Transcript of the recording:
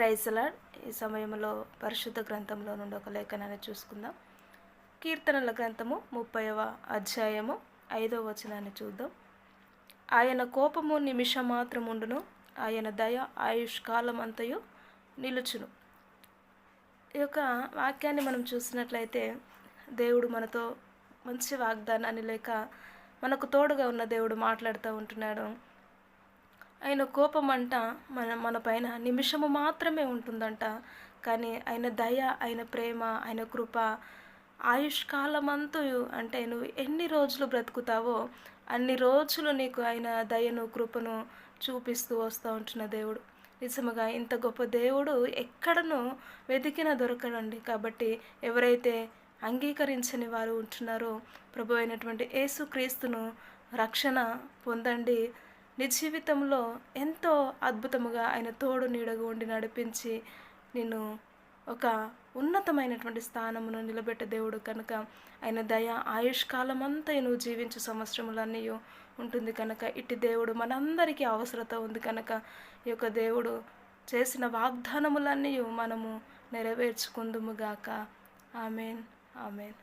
ప్రైజ్లాడ్ ఈ సమయంలో పరిశుద్ధ గ్రంథంలో నుండి ఒక లేఖనాన్ని చూసుకుందాం. కీర్తనల గ్రంథము ముప్పైవ అధ్యాయము ఐదవ వచనాన్ని చూద్దాం. ఆయన కోపము నిమిషం మాత్రముండును ఆయన దయ ఆయుష్ అంతయు నిలుచును. ఈ యొక్క వాక్యాన్ని మనం చూసినట్లయితే దేవుడు మనతో మంచి వాగ్దానాన్ని లేక మనకు తోడుగా ఉన్న దేవుడు మాట్లాడుతూ ఉంటున్నాడు. ఆయన కోపం అంట మన మన పైన నిమిషము మాత్రమే ఉంటుందంట. కానీ ఆయన దయ ఆయన ప్రేమ ఆయన కృప ఆయుష్కాలమంతు అంటే నువ్వు ఎన్ని రోజులు బ్రతుకుతావో అన్ని రోజులు నీకు ఆయన దయను కృపను చూపిస్తూ వస్తూ ఉంటున్న దేవుడు. నిజముగా ఇంత గొప్ప దేవుడు ఎక్కడనూ వెతికినా దొరకడండి. కాబట్టి ఎవరైతే అంగీకరించని వారు ఉంటున్నారో ప్రభు అయినటువంటి యేసుక్రీస్తును రక్షణ పొందండి. నీ జీవితంలో ఎంతో అద్భుతముగా ఆయన తోడు నీడగా ఉండి నడిపించి నిన్ను ఒక ఉన్నతమైనటువంటి స్థానమును నిలబెట్టే దేవుడు కనుక ఆయన దయ ఆయుష్కాలం అంతా నువ్వు జీవించు సంవత్సరములన్నీ ఉంటుంది కనుక. ఇటు దేవుడు మనందరికీ అవసరత ఉంది కనుక. ఈ యొక్క దేవుడు చేసిన వాగ్దానములన్నీ మనము నెరవేర్చుకుందుముగాక ఆమెన్. ఆమెన్.